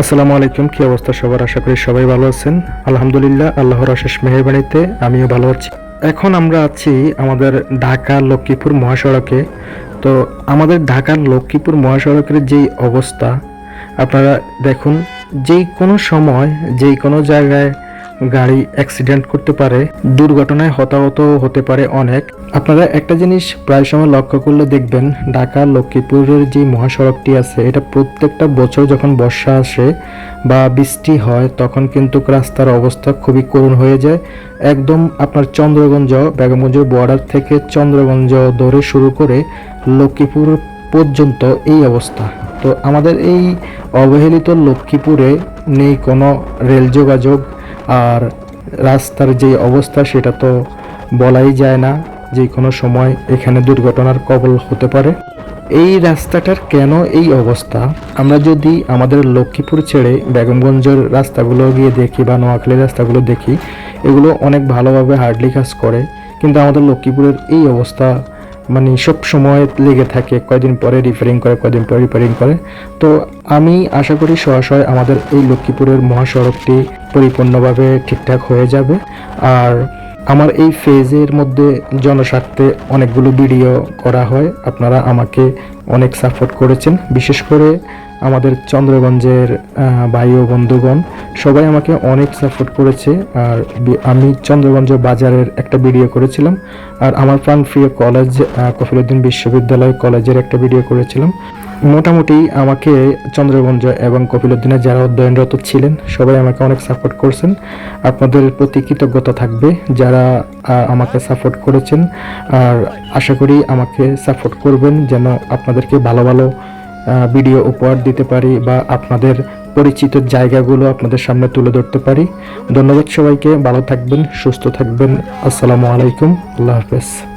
আসসালামু আলাইকুম, কি অবস্থা সবার? আশা করি সবাই ভালো আছেন। আলহামদুলিল্লাহ, আল্লাহর অশেষ মেহরবানিতে আমিও ভালো আছি। এখন আমরা আছি আমাদের ঢাকা লক্ষ্মীপুর মহাসড়কে। তো আমাদের ঢাকার লক্ষ্মীপুর মহাসড়কের যেই অবস্থা, আপনারা দেখুন, যেই কোনো সময়, যেই কোনো জায়গায় গাড়ি অ্যাক্সিডেন্ট করতে পারে, দুর্ঘটনায় হতাহত হতে পারে অনেক। আপনারা একটা জিনিস প্রায় সময় লক্ষ্য করলে দেখবেন, ঢাকা লক্ষ্মীপুরের যে মহাসড়কটি আছে, এটা প্রত্যেকটা বছর যখন বর্ষা আসে বা বৃষ্টি হয়, তখন কিন্তু রাস্তার অবস্থা খুবই করুণ হয়ে যায়। একদম আপনার চন্দ্রগঞ্জ বেগমগঞ্জের বর্ডার থেকে চন্দ্রগঞ্জ ধরে শুরু করে লক্ষ্মীপুর পর্যন্ত এই অবস্থা। তো আমাদের এই অবহেলিত লক্ষ্মীপুরে নেই কোনো রেল যোগাযোগ আর রাস্তার যে অবস্থা, সেটা তো বলাই যায় না যে কোনো সময় এখানে দুর্ঘটনার কবল হতে পারে। এই রাস্তাটার কেন এই অবস্থা? আমরা যদি আমাদের লক্ষ্মীপুর ছেড়ে বেগমগঞ্জের রাস্তাগুলো গিয়ে দেখি বা নোয়াখালীর রাস্তাগুলো দেখি, এগুলো অনেক ভালোভাবে হার্ডলি কাজ করে। কিন্তু আমাদের লক্ষ্মীপুরের এই অবস্থা মানে সব সময় লেগে থাকে, কয়দিন পরে রিপেয়ারিং করে, কয়দিন পরে রিপেয়ারিং করে। তো আমি আশা করি সরাসরি আমাদের এই লক্ষ্মীপুরের মহাসড়কটি পরিপূর্ণভাবে ঠিকঠাক হয়ে যাবে। আর আমার এই ফেজের মধ্যে জনস্বার্থে অনেকগুলো ভিডিও করা হয়। আপনারা আমাকে অনেক সাপোর্ট করেছেন। বিশেষ করে আমাদের চন্দ্রগঞ্জের ভাই ও বন্ধুগণ, সবাই আমাকে অনেক সাপোর্ট করেছে। আর আমি চন্দ্রগঞ্জ বাজারের একটা ভিডিও করেছিলাম। আর আমার প্রাণ প্রিয় কলেজ কফিলুদ্দিন বিশ্ববিদ্যালয় কলেজের একটা ভিডিও করেছিলাম। মোটামুটি আমাকে চন্দ্রগঞ্জ এবং কপিলুদ্দিনে যারা অধ্যয়নরত ছিলেন, সবাই আমাকে অনেক সাপোর্ট করছেন। আপনাদের প্রতি কৃতজ্ঞতা থাকবে যারা আমাকে সাপোর্ট করেছেন। আর আশা করি আমাকে সাপোর্ট করবেন যেন আপনাদেরকে ভালো ভালো ভিডিও উপহার দিতে পারি বা আপনাদের পরিচিত জায়গাগুলো আপনাদের সামনে তুলে ধরতে পারি। ধন্যবাদ সবাইকে, ভালো থাকবেন, সুস্থ থাকবেন। আসসালামু আলাইকুম, আল্লাহ হাফেজ।